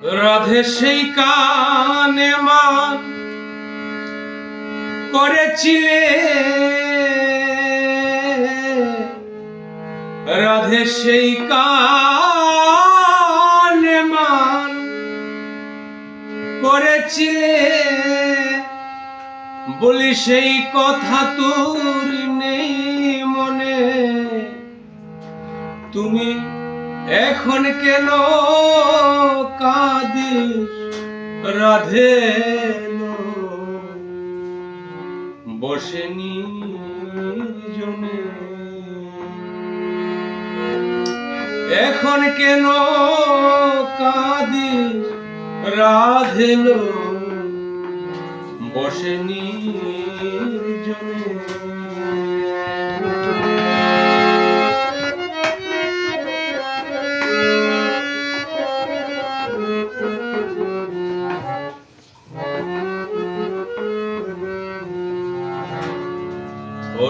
রাধে সেই কানে মান করেছিলে। রাধে সেই কানে মান করেছিলে। বলি সেই কথা তোর নেই মনে। তুমি এখন কেন কাঁদিস? রাধে? বসেনি জনে এখন কেন কাঁদিস? রাধেলো বসেনি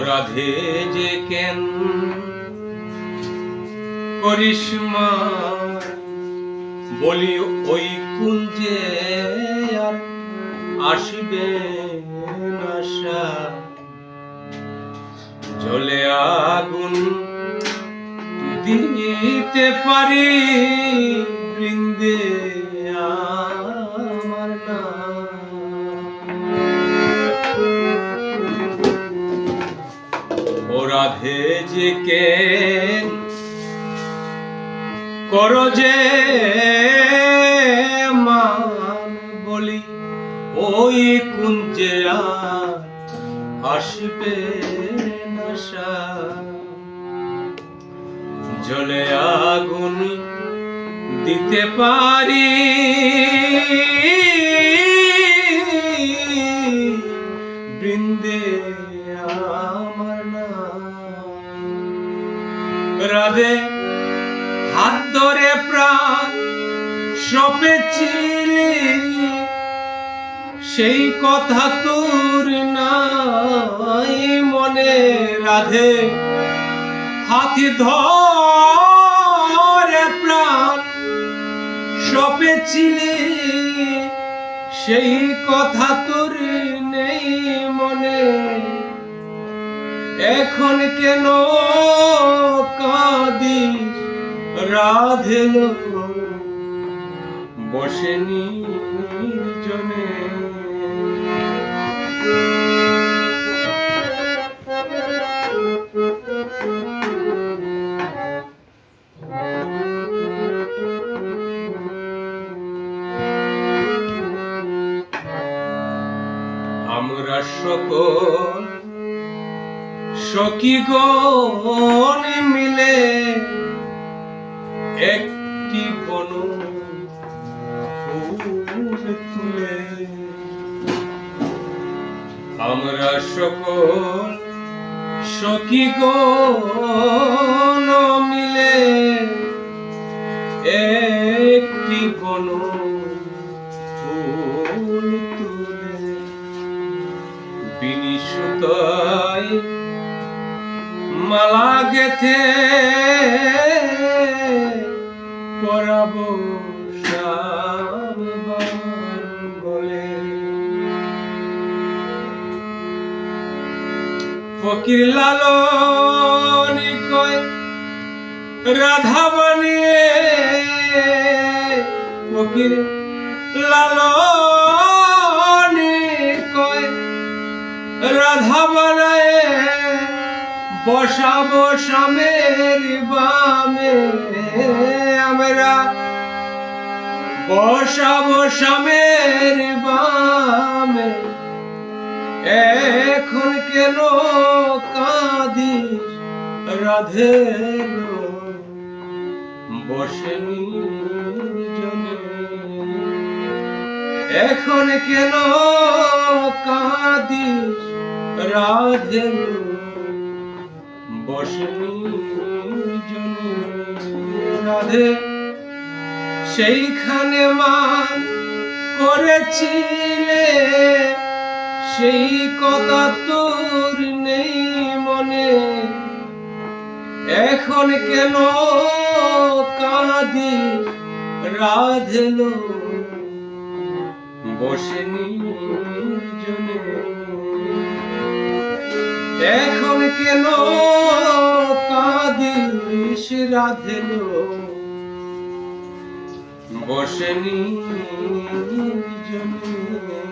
রাধে যে কেন করিসমা বলি ওই কুঞ্জে আসবে আশা জলে আগুন দিতে পারি বৃন্দে। রাধে যে কে করো যে মান বলি, ওই কুঞ্জে আসবে নশা জলে আগুন দিতে পারি হাত ধরে প্রাণ সপেছিলে সেই কথা তোর নাই মনে রাধে। হাতি ধরে প্রাণ সপেছিলে সেই কথা তোর নেই মনে। এখন কেন কাঁদিস? রাধেল বসেনি জনে আমরা সকল সখী গণ মিলে একটি বন তুলে। আমরা সকল সখী গণ মিলে একটি বন মালা গেথে পরাব গলে ফকির লালনি কয়, রাধা বানিয়ে। ফকির লালনি কয়, রাধা বানায়। বসাবো স্বামের বামে। আমরা বসাবো স্বামের বামে। এখন কেন কাঁদিস? রাধে বসেনি এখন কেন কাঁদিস? রাধে বসনি রাধে। সেইখানে মান করেছিলে। সেই কথা তোর নেই মনে। এখন কেন কাঁদিস রাধেলো বসে নির্জনে এখন কেন কাঁদিস রাধেলো বসেনি জন্য